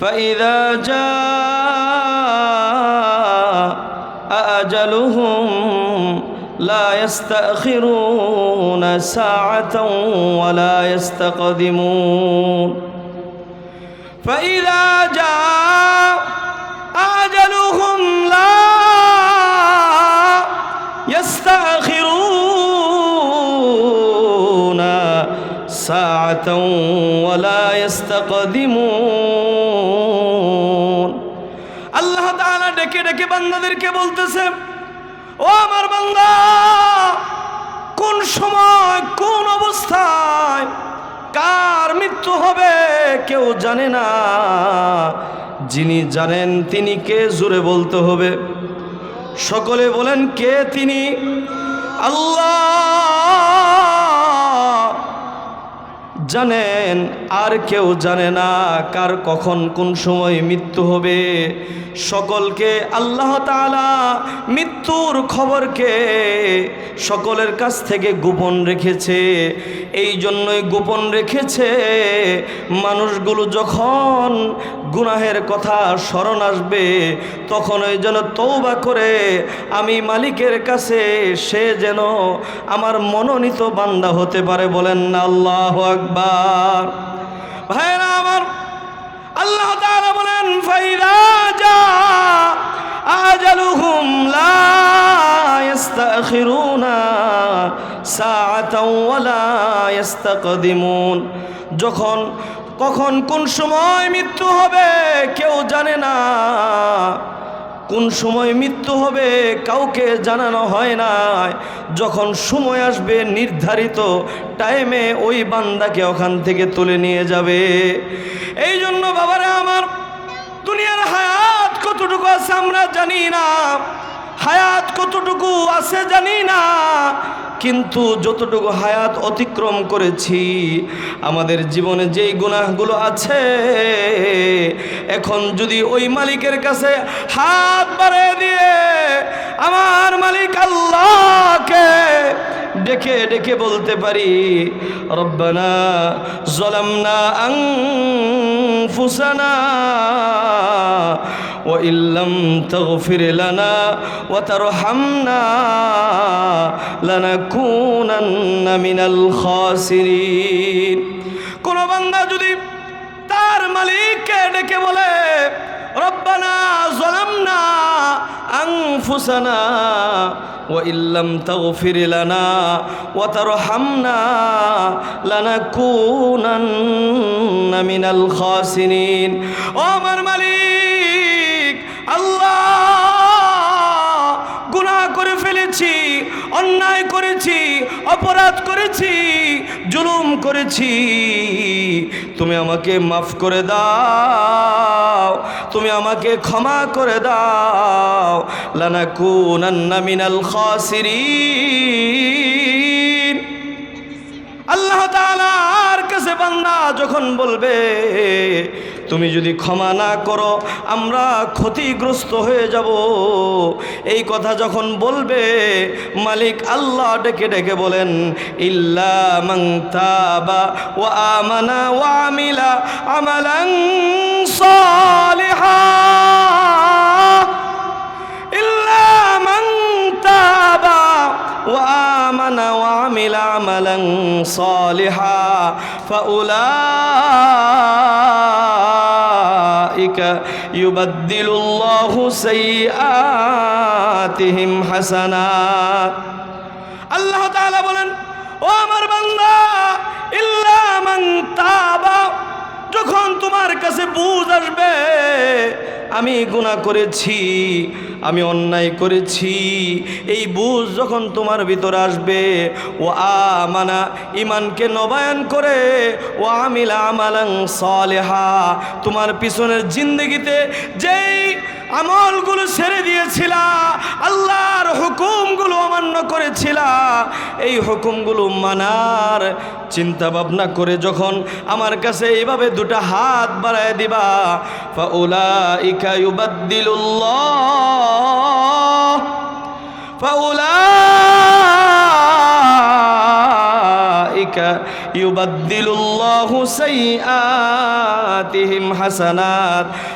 فإذا جاء أجلهم لا يستأخرون ساعة ولا يستقدمون. فإذا جاء أجلهم لا يستأخرون ساعة ولا يستقدمون. ডেকে ডেকে বান্দাদেরকে বলতেছে, ও আমার বান্দা, কোন সময়, কোন অবস্থায় কার মৃত্যু হবে কেউ জানে না। যিনি জানেন তিনি কে জুড়ে বলতে হবে। সকলে বলেন, কে তিনি? আল্লাহ জানেন, আর কেউ জানে না কার কখন কোন সময় মৃত্যু হবে। সকলকে আল্লাহ তাআলা মৃত্যুর খবরকে সকলের কাছ থেকে গোপন রেখেছে। এই জন্যই গোপন রেখেছে। মানুষগুলো যখন গুনাহের কথা স্মরণ আসবে তখন ওই যেন তৌবা করে, আমি মালিকের কাছে সে যেন আমার মনোনীত বান্দা হতে পারে বলেন না, আল্লাহ আকবার। ভাইরা আমার আল্লাহ তাআলা বলেন, ফাইদা যা আজালুহুম লা ইস্তাখিরুনা সাআতাও ওয়ালা ইস্তাকদিমুন। যখন, কখন কোন সময় মৃত্যু হবে, কেউ জানে না। কোন সময় মৃত্যু হবে কাউকে জানানো হয় না। যখন সময় আসবে, নির্ধারিত টাইমে ওই বান্দাকে ওখান থেকে তুলে নিয়ে যাবে। এই জন্য বাবারা আমার, দুনিয়ার হায়াত কতটুকু আছে আমরা জানি না। হায়াত কতটুকু আছে জানি না। কিন্তু যতটুকু হায়াত অতিক্রম করেছি, আমাদের জীবনে যেই গুনাহগুলো আছে, এখন যদি ওই মালিকের কাছে হাত বাড়িয়ে দিয়ে আমার মালিক আল্লাহকে ডেকে ডেকে বলতে পারি, রব্বানা জলামনা আনফুসানা وإن لم تغفر لنا وترحمنا لنكونن من الخاسرين কোন বান্দা যদি তার মালিককে ডেকে বলে রব্বানা জলামনা আনফুসানা وإن لم تغفر لنا وترحمنا لنكونن من الخاسرين ও আমার মালিক ফেলেছি, অন্যায় করেছি, অপরাধ করেছি, জুলুম করেছি। তুমি আমাকে মাফ করে দাও, তুমি আমাকে ক্ষমা করে দাও। লানাকুনান্না মিনাল খাসিরিন। আল্লাহ তাআলার কাছে বান্দা যখন বলবে তুমি যদি ক্ষমা না করো, আমরা ক্ষতিগ্রস্ত হয়ে যাব। এই কথা যখন বলবে, মালিক আল্লাহ ডেকে ডেকে বলেন, ইল্লা মাংতাবা ও আমানা ইল্লা সালিহা। ফাউলা আবাদিকা ইউবাদ্দিলুল্লাহু সাইয়্যাতিহিম হাসানাত আল্লাহ তাআলা বলেন ও আমার বান্দা ইল্লা মান তাবা যখন তোমার কাছে বুঝ আসবে, আমি গুণা করেছি, আমি অন্যায় করেছি। এই বুঝ যখন তোমার ভিতরে আসবে ও আমানা ইমানকে নবায়ন করে ও আমিলা আমালাং সালেহা। তোমার পিছনের জিন্দগিতে যেই আমলগুলো ছেড়ে দিয়েছিলা, আল্লাহর হুকুমগুলো অমান্য করেছিলা। এই হুকুমগুলো মানার চিন্তা ভাবনা করে যখন আমার কাছে এইভাবে দুটা হাত বাড়ায় দিবা, ফাউলাইকা ইউবাদদিলুল্লাহ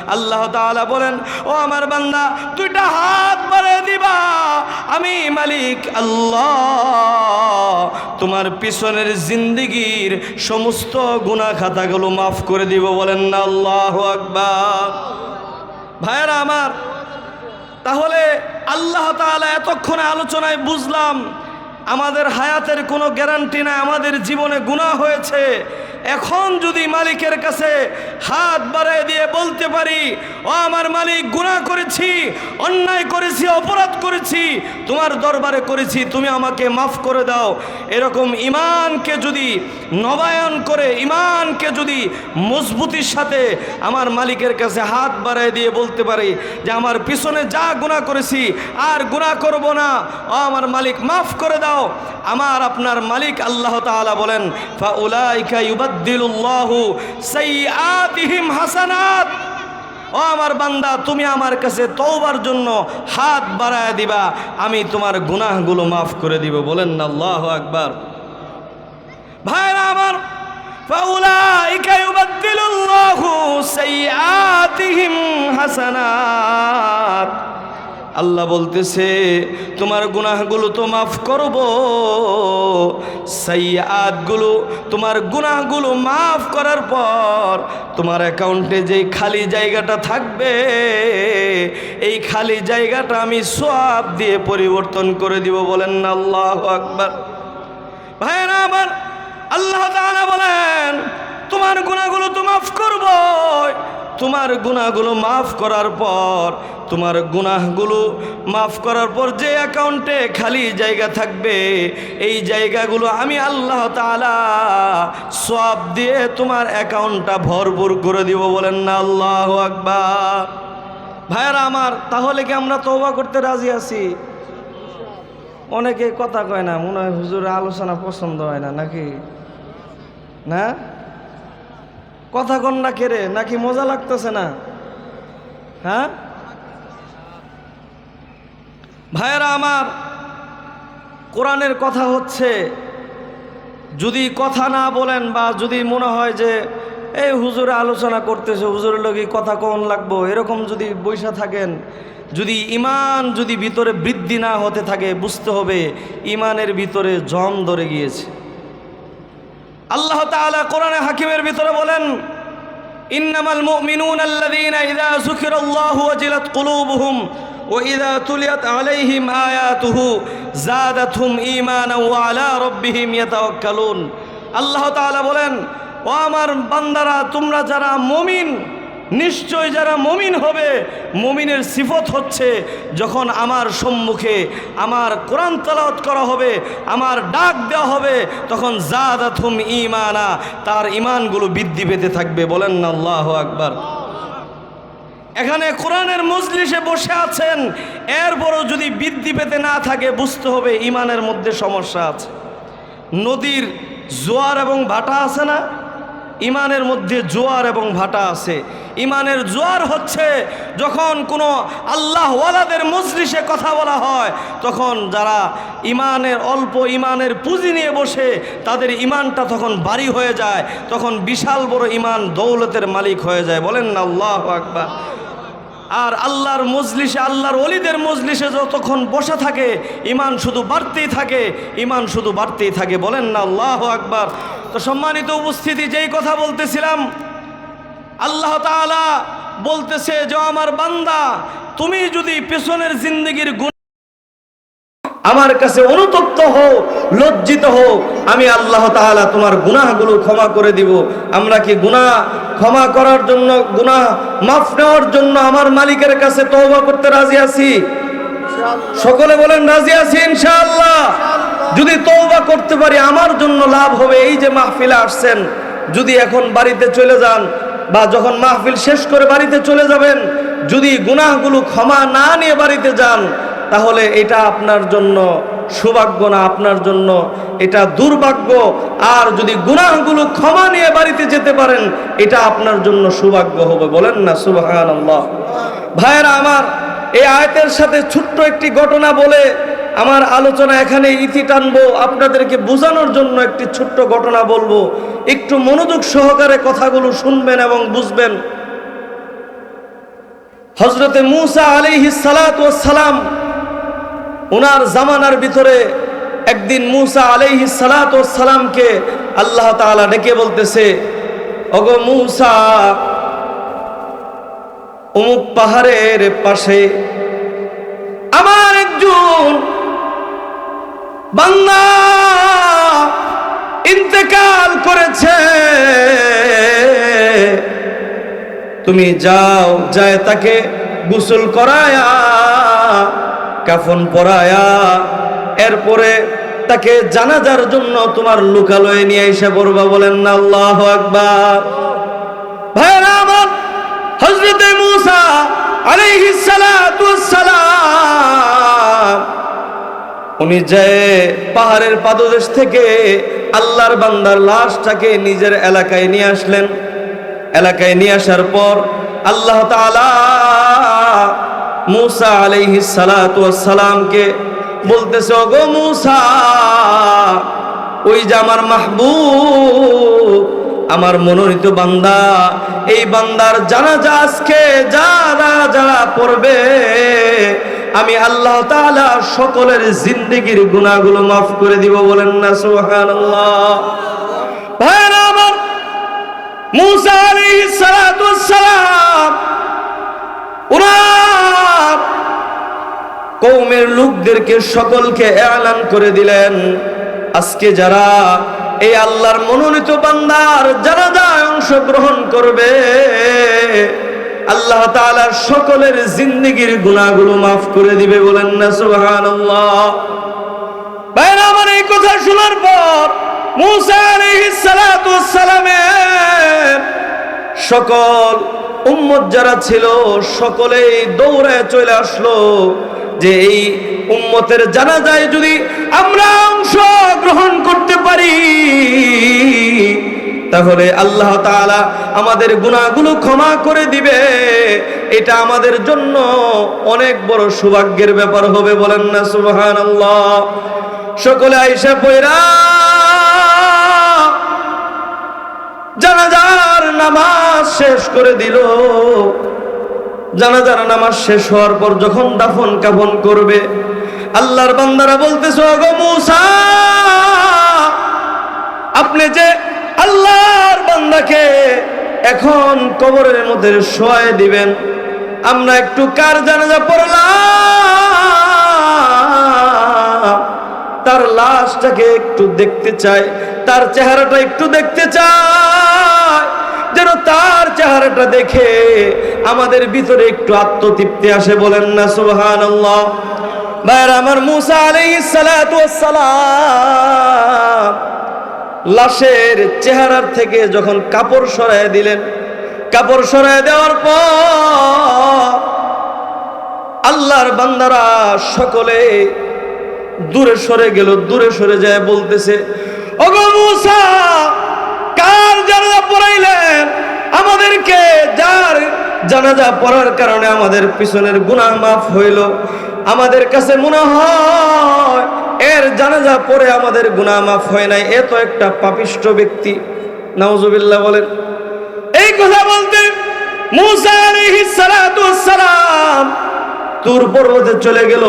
আল্লাহ বলেন, ও আমার বান্দা, দুইটা হাত বাড়িয়ে দিবা। আমি মালিক আল্লাহ। তোমার পিছনের জিন্দিগির সমস্ত গুনাহ খাতাগুলো মাফ করে দিব। বলেন না, আল্লাহ আকবার। ভাইয়েরা আমার, তাহলে আল্লাহ তাআলা এতক্ষণে আলোচনায় বুঝলাম আমাদের হায়াতের কোনো গ্যারান্টি নাই আমাদের জীবনে গুণা হয়েছে। এখন যদি মালিকের কাছে হাত বাড়ায় দিয়ে বলতে পারি, ও আমার মালিক, গুনাহ করেছি, অন্যায় করেছি, অপরাধ করেছি, তোমার দরবারে করেছি, তুমি আমাকে মাফ করে দাও। এরকম ইমানকে যদি নবায়ন করে ইমানকে যদি মজবুতির সাথে আমার মালিকের কাছে হাত বাড়ায় দিয়ে বলতে পারি যে, আমার পিছনে যা গুনাহ করেছি, আর গুনাহ করব না। ও আমার মালিক, মাফ করে দাও। আমার আপনার মালিক আল্লাহ তাআলা বলেন, ফাউলাইকা হাসানাত। ও আমার বান্দা, তুমি আমার কাছে তওবার জন্য হাত বাড়ায় দিবা, আমি তোমার গুনাহগুলো মাফ করে দিব। বলেন না, আল্লাহু আকবার। ভাইরা আমার ইউবাদদিলুল্লাহু সাইয়্যাতিহিম হাসানাত। আল্লাহ বলতেছে, তোমার গুনাহগুলো তো মাফ করব। সাইয়াতগুলো তোমার গুনাহগুলো মাফ করার পর তোমার অ্যাকাউন্টে যেই খালি জায়গাটা থাকবে, এই খালি জায়গাটা আমি সব দিয়ে পরিবর্তন করে দিব। বলেন না, আল্লাহ আকবার। ভাইরা আমার আল্লাহ বলেন, তোমার গুনাহগুলো তো মাফ করব তোমার গুনাহগুলো মাফ করার পর, তোমার গুনাহগুলো মাফ করার পর যে অ্যাকাউন্টে খালি জায়গা থাকবে, এই জায়গাগুলো আমি আল্লাহ তাআলা সব দিয়ে তোমার অ্যাকাউন্টটা ভরপুর করে দিব বলেন না আল্লাহ আকবার। ভাইয়ারা আমার, তাহলে কি আমরা তওবা করতে রাজি আছি? অনেকে কথা কয় না, মনে হয় হুজুরের আলোচনা পছন্দ হয় না, নাকি? না? কথা কন না কেরে নাকি মজা লাগতেছে না? হ্যাঁ? ভাইয়েরা আমার, কোরআনের কথা হচ্ছে, যদি কথা না বলেন বা যদি মনে হয় যে, এই হুজুরে আলোচনা করতেছে, হুজুরের লোক কথা কন লাগবো? এরকম যদি বৈশা থাকেন, যদি ইমান যদি ভিতরে বৃদ্ধি না হতে থাকে, বুঝতে হবে, ইমানের ভিতরে জম ধরে গিয়েছে। আল্লাহ তাআলা কোরআনে হাকিমের ভিতরে বলেন ইন্নামাল মুমিনুন আল্লাযীনা ইযা যুকিরাল্লাহু ওয়াজিলাত কুলুবুহুম وإذا تليت عليهم آياته زادتهم إيمانا وعلى ربهم يتوكلون আল্লাহ তাআলা বলেন ও আমার বান্দারা তোমরা যারা মুমিন নিশ্চয় যারা মমিন হবে, মমিনের সিফত হচ্ছে যখন আমার সম্মুখে আমার কোরআন তালাওয়াত করা হবে, আমার ডাক দেওয়া হবে, তখন জাদাথুম ইমানা তার ইমানগুলো বৃদ্ধি পেতে থাকবে। বলেন না, আল্লাহ আকবার। এখানে কোরআনের মজলিসে বসে আছেন, এরপরও যদি বৃদ্ধি পেতে না থাকে, বুঝতে হবে ইমানের মধ্যে সমস্যা আছে। নদীর জোয়ার এবং ভাটা আছে না? ইমানের মধ্যে জোয়ার এবং ভাটা আছে। ইমানের জোয়ার হচ্ছে, যখন কোনো আল্লাহওয়ালাদের মজলিসে কথা বলা হয়, তখন যারা ইমানের, অল্প ইমানের পুঁজি নিয়ে বসে, তাদের ইমানটা তখন বাড়ি হয়ে যায়, তখন বিশাল বড় ইমান দৌলতের মালিক হয়ে যায়। বলেন না, আল্লাহ আকবার। আর আল্লাহর মজলিসে, আল্লাহর অলিদের মজলিসে যতক্ষণ বসে থাকে, ইমান শুধু বাড়তেই থাকে, ইমান শুধু বাড়তেই থাকে। বলেন না, আল্লাহ আকবার। তো সম্মানিত উপস্থিতি, যেই কথা বলতেছিলাম আল্লাহ তাআলা বলতেছে, যে আমার বান্দা, তুমি যদি পেছনের জিন্দগির গুণ আমার কাছে অনুতপ্ত হও, লজ্জিত হও, আমি আল্লাহ তাআলা তোমার গুনাহগুলো ক্ষমা করে দিব। আমরা কি গুনাহ ক্ষমা করার জন্য, গুনাহ মাফ নেওয়ার জন্য আমার মালিকের কাছে তওবা করতে রাজি আছি? সকলে বলেন, রাজি আছি ইনশাআল্লাহ। যদি তওবা করতে পারি, আমার জন্য লাভ হবে। এই যে মাহফিলে আসছেন, যদি এখন বাড়িতে চলে যান বা যখন মাহফিল শেষ করে বাড়িতে চলে যাবেন, যদি গুনাহগুলো ক্ষমা না নিয়ে বাড়িতে যান, তাহলে এটা আপনার জন্য সৌভাগ্য না, আপনার জন্য এটা দুর্ভাগ্য। আর যদি গুনাহগুলো ক্ষমা নিয়ে বাড়িতে যেতে পারেন, এটা আপনার জন্য সৌভাগ্য হবে। বলেন না, সুবহানাল্লাহ। ভাইয়েরা আমার, এই আয়াতের সাথে ছোট্ট একটি ঘটনা বলে আমার আলোচনা এখানে ইতি টানবো। আপনাদেরকে বোঝানোর জন্য একটি ছোট্ট ঘটনা বলব। একটু মনোযোগ সহকারে কথাগুলো শুনবেন এবং বুঝবেন। হজরতে মুসা আলিহি সালাম ওনার জামানার ভিতরে একদিন মুসা আলাইহি সালামকে আল্লাহ তাআলা ডেকে বলতেছে, ওগো মুসা, অমুক পাহাড়ের পাশে বাংলা ইন্তেকাল করেছে। তুমি যাও, যায় তাকে গোসল করায়া, কাফন পরায়া। এরপরে তাকে জানাজার জন্য তোমার লোকালয়ে নিয়ে এসে পড়বা বলেন না, আল্লাহ আকবার। ভাইরা আমার হজরতে মুসা আলাইহিস সালাতু সালাম উনি যে পাহাড়ের পাদদেশ থেকে আল্লাহর বান্দার লাশটাকে নিজের এলাকায় নিয়ে আসলেন। এলাকায় নিয়ে আসার পর আল্লাহ মুসা আলাইহিস সালাতু সালামকে বলতেছে, ওগো মুসা, ওই যে আমার মাহবুব, আমার মনোনীত বান্দা, এই বান্দার জানাজা আজকে যারা যারা পড়বে আমি আল্লাহ তাআলা সকলের জিন্দেগির গুনাহগুলো মাফ করে দিব, বলেন না উনার কৌমের লোকদেরকে সকলকে এলান করে দিলেন। আজকে যারা এই আল্লাহর মনোনীত বান্দার যারা যা অংশগ্রহণ করবে আল্লাহ তাআলা সকলের জিন্দেগির গুনাহগুলো মাফ করে দিবে বলেন না, সুবহানাল্লাহ। ভাইরা, আমার এই কথা শোনার পর সালাতু সকল উম্মত যারা ছিল, সকলেই দৌড়ে চলে আসলো যে এই উম্মতের জানা যায় যদি আমরা অংশ গ্রহণ করতে পারি তাহলে আল্লাহ তাআলা আমাদের গুনাহগুলো ক্ষমা করে দিবে। এটা আমাদের জন্য অনেক বড় সৌভাগ্যের ব্যাপার হবে, বলেন না সুবহানাল্লাহ। সকলে আইসা পয়রা, জানাজার নামাজ শেষ করে দিল। জানাজার নামাজ শেষ হওয়ার পর যখন দাফন কাফন করবে, আল্লাহর বান্দারা বলতেছে, ওগো মুসা, আপনি যে আল্লাহর বান্দাকে এখন কবরের মধ্যে শোয়াই দিবেন। আমরা একটু কার জানাজা পড়লাম? তার লাশটাকে একটু দেখতে চাই, তার চেহারাটা একটু দেখতে চাই। যেন তার চেহারাটা দেখে আমাদের ভিতরে একটু আত্মতৃপ্তি আসে বলেন না সুবহান আল্লাহ আমার মুসা সালাতু ওয়াসসালাম লাশের চেহারার থেকে যখন কাপড় সরায় দিলেন, কাপড় সরায় দেওয়ার পর আল্লাহর বান্দারা সকলে দূরে সরে গেল, দূরে সরে যায় বলতেছে কার জানাজা পড়াইলেন? আমাদেরকে যার জানাজা পড়ার কারণে আমাদের পিছনের গুনাহ মাফ হইল। আমাদের কাছে মনে হয় এর জানাজা পরে আমাদের গুনাহ মাফ হয় নাই। এত একটা পাপিষ্ট ব্যক্তি। নাউজুবিল্লাহ বলেন, এই কথা বলতে ওয়াসসালাম তুর পর্বতে চলে গেল।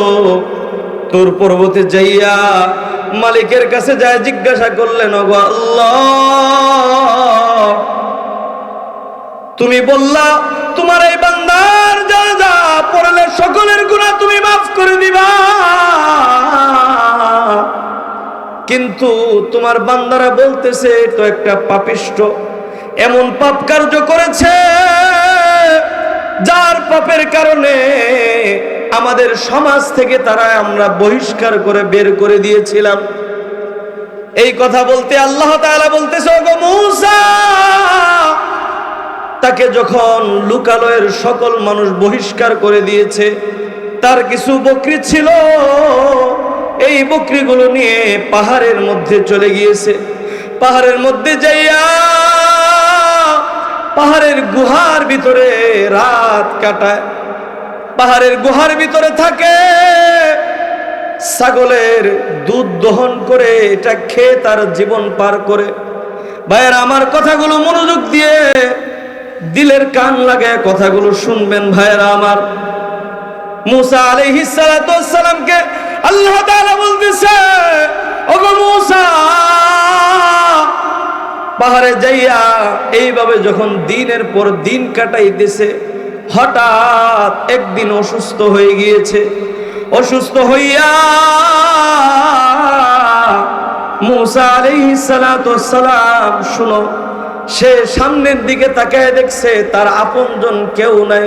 তুর পর্বতে যাইয়া মালিকের কাছে যায় জিজ্ঞাসা করলেন, ওগো আল্লাহ তুমি বললা, তোমার এই বান্দার যা যা পড়লে সকলের গুনাহ তুমি মাফ করে দিবা। কিন্তু তোমার বান্দারা বলতেছে তো একটা পাপিষ্ট এমন পাপ কার্য করেছে, যার পাপের কারণে আমাদের সমাজ থেকে তারা আমরা বহিষ্কার করে বের করে দিয়েছিলাম। এই কথা বলতে আল্লাহ তাআলা বলতেছে, ওগো মূসা তাকে যখন লুকালয়ের সকল মানুষ বহিষ্কার করে দিয়েছে, তার কিছু বকরি ছিল। এই বকরিগুলো নিয়ে পাহাড়ের মধ্যে চলে গিয়েছে। পাহাড়ের মধ্যে যাইয়া পাহাড়ের গুহার ভিতরে রাত কাটায়। পাহাড়ের গুহার ভিতরে থাকে। ছাগলের দুধ দহন করে এটা খেয়ে তার জীবন পার করে। ভাইয়ের, আমার কথাগুলো মনোযোগ দিয়ে দিলের কান লাগে কথাগুলো শুনবেন ভাইয়েরা আমার। মুসা আলাইহিস সালামকে আল্লাহ বলতেছে পাহাড়ে যাইয়া এইভাবে যখন দিনের পর দিন কাটাইতেছে, হঠাৎ একদিন অসুস্থ হয়ে গিয়েছে। অসুস্থ হইয়া মুসা আলাইহিস সালাম, শুনো সে সামনের দিকে তাকায় দেখছে, তার আপনজন কেউ নাই।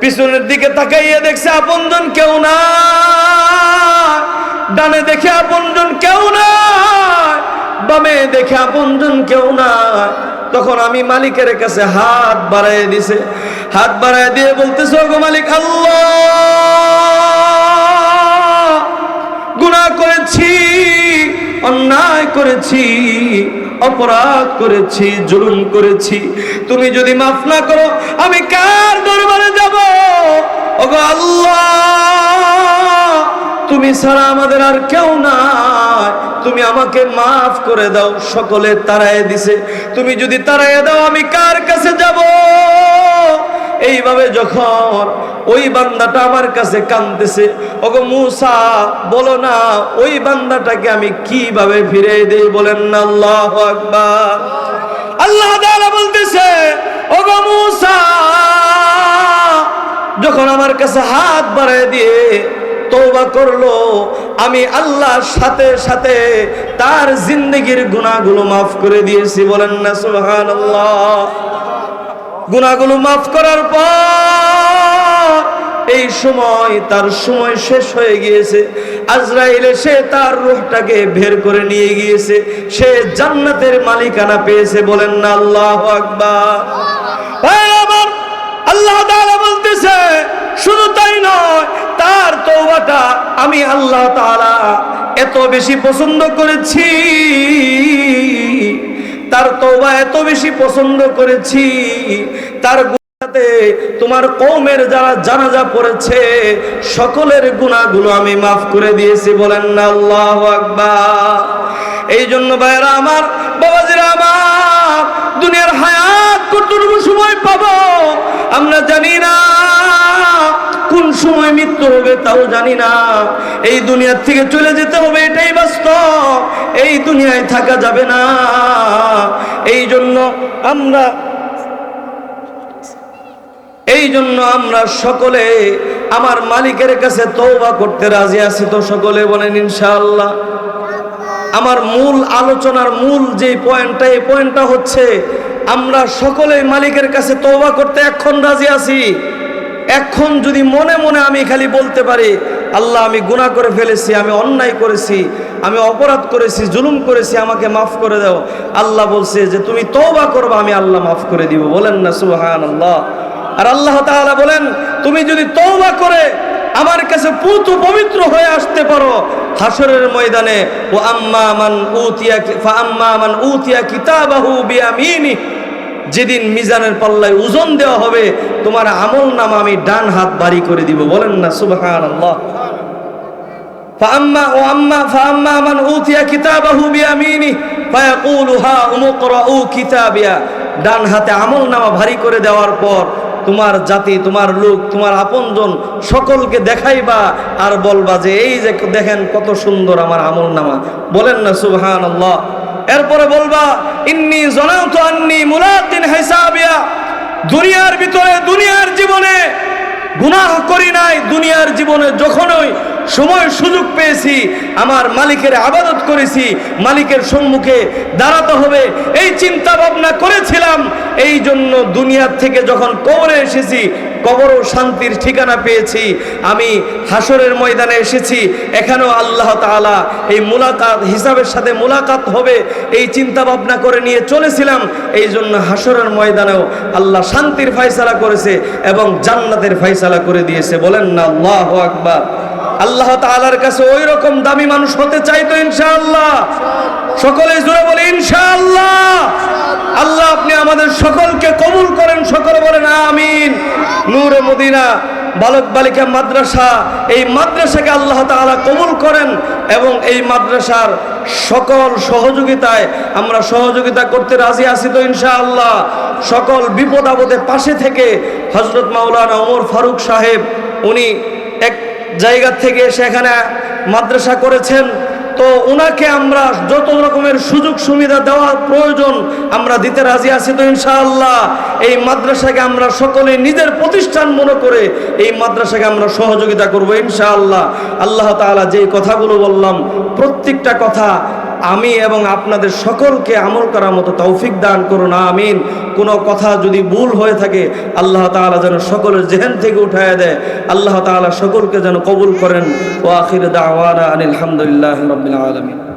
পিছনের দিকে তাকাইয়া দেখছে, আপনজন কেউ না ডানে দেখে আপনজন কেউ না বামে দেখে আপনজন কেউ না তখন আমি মালিকের কাছে হাত বাড়াই দিছে। হাত বাড়াই দিয়ে বলতেছে গো মালিক, আল্লাহ! গুনাহ করেছি। অন্যায় করেছি, অপরাধ করেছি, জুলুম করেছি। তুমি যদি মাফ না করো, আমি কার দরবারে যাব? ওগো আল্লাহ, তুমি ছাড়া আমাদের আর কেউ নাই। তুমি আমাকে মাফ করে দাও, সকলে তারায় দিছে। তুমি যদি তারায় দাও, আমি কার কাছে যাব? এইভাবে যখন ওই বান্দাটা আমার কাছে কাঁদতেছে, ওগো মুসা, বলো না, ওই বান্দাটাকে আমি কীভাবে ফিরে দেই বলেন না? আল্লাহ আকবার। আল্লাহ তাআলা বলতেছে, ওগো মুসা, যখন আমার কাছে হাত বাড়ায় দিয়ে তওবা করল, আমি আল্লাহর সাথে সাথে তার জিন্দগির গুনাহগুলো মাফ করে দিয়েছি বলেন না? সুবহানাল্লাহ। গুনাহগুলো মাফ করার পর এই সময় তার সময় শেষ হয়ে গিয়েছে। আজরাইল এসে তার রূহটাকে বের করে নিয়ে গিয়েছে। সে জান্নাতের মালিকানা পেয়েছে বলেন না আল্লাহ আকবার। আল্লাহ বলতেছে, শুধু তাই নয়, তার তওবাটা আমি আল্লাহ তাআলা এত বেশি পছন্দ করেছি। তার তওবা এত বেশি পছন্দ করেছি, তার গুনাতে তোমার কৌমের যারা জানাজা পড়েছে, সকলের গুণাগুলো আমি মাফ করে দিয়েছি, বলেন না, আল্লাহ আকবার। এই জন্য ভাইরা আমার, বাবাজিরা আমার মৃত্যু হবে তাও জানি না। এই দুনিয়ার থেকে চলে যেতে হবে, এটাই বাস্তব। এই দুনিয়ায় থাকা যাবে না। এই জন্য আমরা এই জন্য আমরা সকলে আমার মালিকের কাছে তৌবা করতে রাজি আছি তো সকলে বলেন ইনশাআল্লাহ। আমার মূল আলোচনার মূল যে পয়েন্টটা, এই পয়েন্টটা হচ্ছে আমরা সকলে মালিকের কাছে তওবা করতে এখন রাজি আছি। এখন যদি মনে মনে আমি খালি বলতে পারি, আল্লাহ আমি গুনাহ করে ফেলেছি, আমি অন্যায় করেছি, আমি অপরাধ করেছি, জুলুম করেছি, আমাকে মাফ করে দাও। আল্লাহ বলছে যে তুমি তওবা করবে, আমি আল্লাহ মাফ করে দিব। বলেন না সুহান আল্লাহ আর আল্লাহ তাআলা বলেন, তুমি যদি তওবা করে আমার কাছে পুতু পবিত্র হয়ে আসতে পারো হাসরের ময়দানে ও আম্মা মান উতিয়া আম্মা মান উতিয়া কিতাবাহু বিয়ামিনি যেদিন মিজানের পাল্লায় ওজন দেওয়া হবে তোমার আমল নাম আমি ডান হাত বাড়ি করে দিব বলেন না সুবহানাল্লাহ فأما وأما فأما من أوتي كتابه بيمينه فيقول ها اقرؤوا كتابيا ডান হাতে আমল নামা ভারী করে দেওয়ার পর তোমার জাতি তোমার লোক তোমার আপনজন সকলকে দেখাইবা আর বলবা যে এই যে দেখেন কত সুন্দর আমার আমল নামা বলেন না সুবহান আল্লাহ এরপরে বলবা, ইন্নি জনাত আন্নি মুলাকিন হিসাবিয়া। দুনিয়ার ভিতরে দুনিয়ার জীবনে গুনাহ করি নাই, দুনিয়ার জীবনে যখনই সময় সুযোগ পেয়েছি, আমার মালিকের আবাদত করেছি, মালিকের সম্মুখে দাঁড়াতে হবে। এই চিন্তা ভাবনা করেছিলাম, এই জন্য দুনিয়ার থেকে যখন কবরে এসেছি, কবরও শান্তির ঠিকানা পেয়েছি। আমি হাসরের ময়দানে এসেছি, এখানেও আল্লাহ তাআলা এই মুলাকাত, হিসাবের সাথে মুলাকাত হবে। এই চিন্তা ভাবনা করে নিয়ে চলেছিলাম, এই জন্য হাসরের ময়দানেও আল্লাহ শান্তির ফায়সালা করেছে এবং জান্নাতের ফায়সালা করে দিয়েছে। বলেন না, আল্লাহ আকবার। আল্লাহ তাআলার কাছে ওই রকম দামি মানুষ হতে চাইতো ইনশাআল্লাহ। সকলে জোরে বলে, ইনশাআল্লাহ। আল্লাহ আপনি আমাদের সকলকে কবুল করেন, সকলে বলেন আমিন। নূরে মদিনা, বালক বালিকা মাদ্রাসা, এই মাদ্রাসাকে আল্লাহ তাআলা কবুল করেন এবং এই মাদ্রাসার সকল সহযোগিতায় আমরা সহযোগিতা করতে রাজি আছি তো ইনশাআল্লাহ। সকল বিপদ আপদে পাশে থেকে হজরত মাওলানা ওমর ফারুক সাহেব, উনি এক জায়গা থেকে সেখানে মাদ্রাসা করেছেন। তো ওনাকে আমরা যত রকমের সুযোগ সুবিধা দেওয়ার প্রয়োজন আমরা দিতে রাজি আছি তো ইনশাআল্লাহ। এই মাদ্রাসাকে আমরা সকলে নিজের প্রতিষ্ঠান মনে করে এই মাদ্রাসাকে আমরা সহযোগিতা করব ইনশাআল্লাহ। আল্লাহ তালা যে কথাগুলো বললাম, প্রত্যেকটা কথা আমি এবং আপনাদের সকলকে আমল করার মতো তৌফিক দান করুন, আমিন। কোনো কথা যদি ভুল হয়ে থাকে, আল্লাহ তালা যেন সকলের জেহেন থেকে উঠায় দেয়। আল্লাহ তালা সকলকে যেন কবুল করেন। ও আখির দাওয়ানা আনিল হামদুলিল্লাহ রাব্বিল আলামিন।